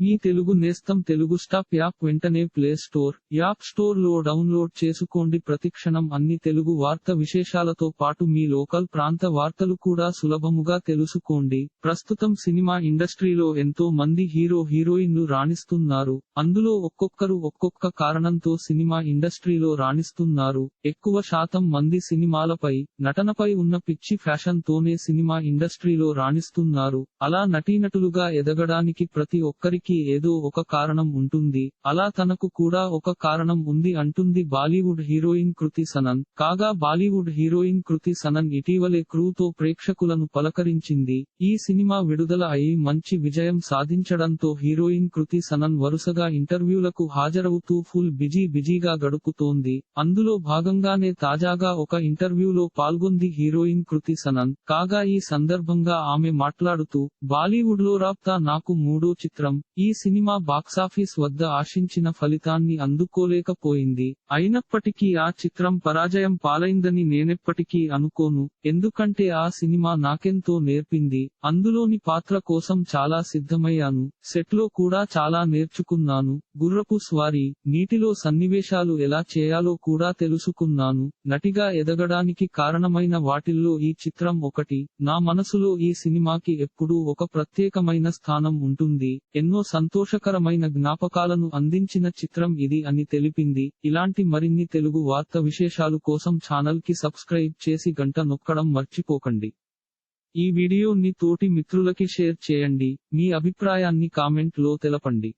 మీ తెలుగు నేస్తం Telugu stop app వెంటనే play store app స్టోర్లో డౌన్లోడ్ చేసుకోండి. ప్రతిక్షణం అన్ని తెలుగు వార్త విశేషాలతో పాటు మీ లోకల్ ప్రాంత వార్తలు కూడా సులభముగా తెలుసుకోండి. ప్రస్తుతం సినిమా ఇండస్ట్రీలో ఎంతో మంది హీరో హీరోయిన్లు రాణిస్తున్నారు. అందులో ఒక్కొక్కరు ఒక్కొక్క కారణంతో సినిమా ఇండస్ట్రీలో రాణిస్తున్నారు. ఎక్కువ శాతం మంది సినిమాలపై నటనపై ఉన్న పిచ్చి ఫ్యాషన్ తోనే సినిమా ఇండస్ట్రీలో రాణిస్తున్నారు. అలా నటీనటులుగా ఎదగడానికి ప్రతి ఒక్కరికి ఏదో ఒక కారణం ఉంటుంది. అలా తనకు కూడా ఒక కారణం ఉంది అంటుంది బాలీవుడ్ హీరోయిన్ కృతి సనన్. కాగా బాలీవుడ్ హీరోయిన్ కృతి సనన్ ఇటీవలే క్రూతో ప్రేక్షకులను పలకరించింది. ఈ సినిమా విడుదల అయి మంచి విజయం సాధించడంతో హీరోయిన్ కృతి సనన్ వరుసగా ఇంటర్వ్యూలకు హాజరవుతూ ఫుల్ బిజీ బిజీగా గడుపుతోంది. అందులో భాగంగానే తాజాగా ఒక ఇంటర్వ్యూలో పాల్గొంది హీరోయిన్ కృతి సనన్. కాగా ఈ సందర్భంగా ఆమె మాట్లాడుతూ బాలీవుడ్లో రాప్తా నాకు మూడో చిత్రం. ఈ సినిమా బాక్సాఫీస్ వద్ద ఆశించిన ఫలితాన్ని అందుకోలేకపోయింది. అయినప్పటికీ ఆ చిత్రం పరాజయం పాలైందని నేనెప్పటికీ అనుకోను. ఎందుకంటే ఆ సినిమా నాకెంతో నేర్పింది. అందులోని పాత్ర కోసం చాలా సిద్ధమయ్యాను. సెట్లో కూడా చాలా నేర్చుకున్నాను. గుర్రపు స్వారీ నీటిలో సన్నివేశాలు ఎలా చేయాలో కూడా తెలుసుకున్నాను. నటిగా ఎదగడానికి కారణమైన వాటిల్లో ఈ చిత్రం ఒకటి. నా మనసులో ఈ సినిమాకి ఎప్పుడూ ఒక ప్రత్యేకమైన స్థానం ఉంటుంది. ఎన్నో ఎన్నో సంతోషకరమైన జ్ఞాపకాలను అందించిన చిత్రం ఇది అని తెలిపింది. ఇలాంటి మరిన్ని తెలుగు వార్త విశేషాలు కోసం ఛానల్కి సబ్స్క్రైబ్ చేసి గంట నొక్కడం మర్చిపోకండి. ఈ వీడియోని తోటి మిత్రులకి షేర్ చేయండి. మీ అభిప్రాయాన్ని కామెంట్లో తెలపండి.